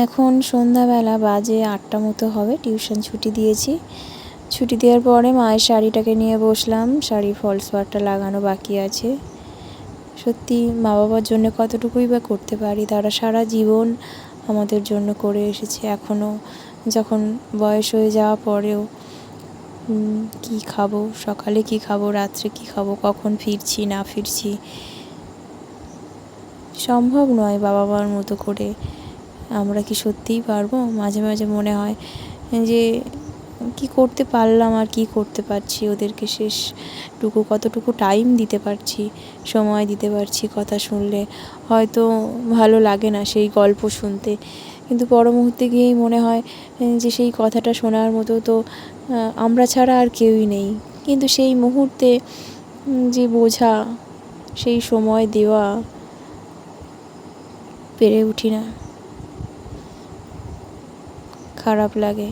এখন সন্ধ্যাবেলা বাজে আটটা মতো হবে, টিউশন ছুটি দিয়েছি। ছুটি দেওয়ার পরে মায়ের শাড়িটাকে নিয়ে বসলাম, শাড়ির ফলস পাড়টা লাগানো বাকি আছে। সত্যি মা বাবার জন্য কতটুকুই বা করতে পারি, তারা সারা জীবন আমাদের জন্য করে এসেছে। এখনও যখন বয়স হয়ে যাওয়া পরেও কী খাব, সকালে কী খাব, রাত্রে কী খাব, কখন ফিরছি, না ফিরছি, সম্ভব নয় বাবা মার মতো করে আমরা কি সত্যিই পারব? মাঝে মাঝে মনে হয় যে, কি করতে পারলাম আর কি করতে পারছি? ওদেরকে শেষটুকু কতটুকু টাইম দিতে পারছি? সময় দিতে পারছি কথা শুনলে। হয়তো ভালো লাগে না সেই গল্প শুনতে। কিন্তু পর মুহূর্তে গিয়েই মনে হয় যে, সেই কথাটা শোনার মতো তো আমরা ছাড়া আর কেউই নেই। কিন্তু সেই মুহূর্তে যে বোঝা, সেই সময় দেওয়া পেরে উঠি না। খারাপ লাগে।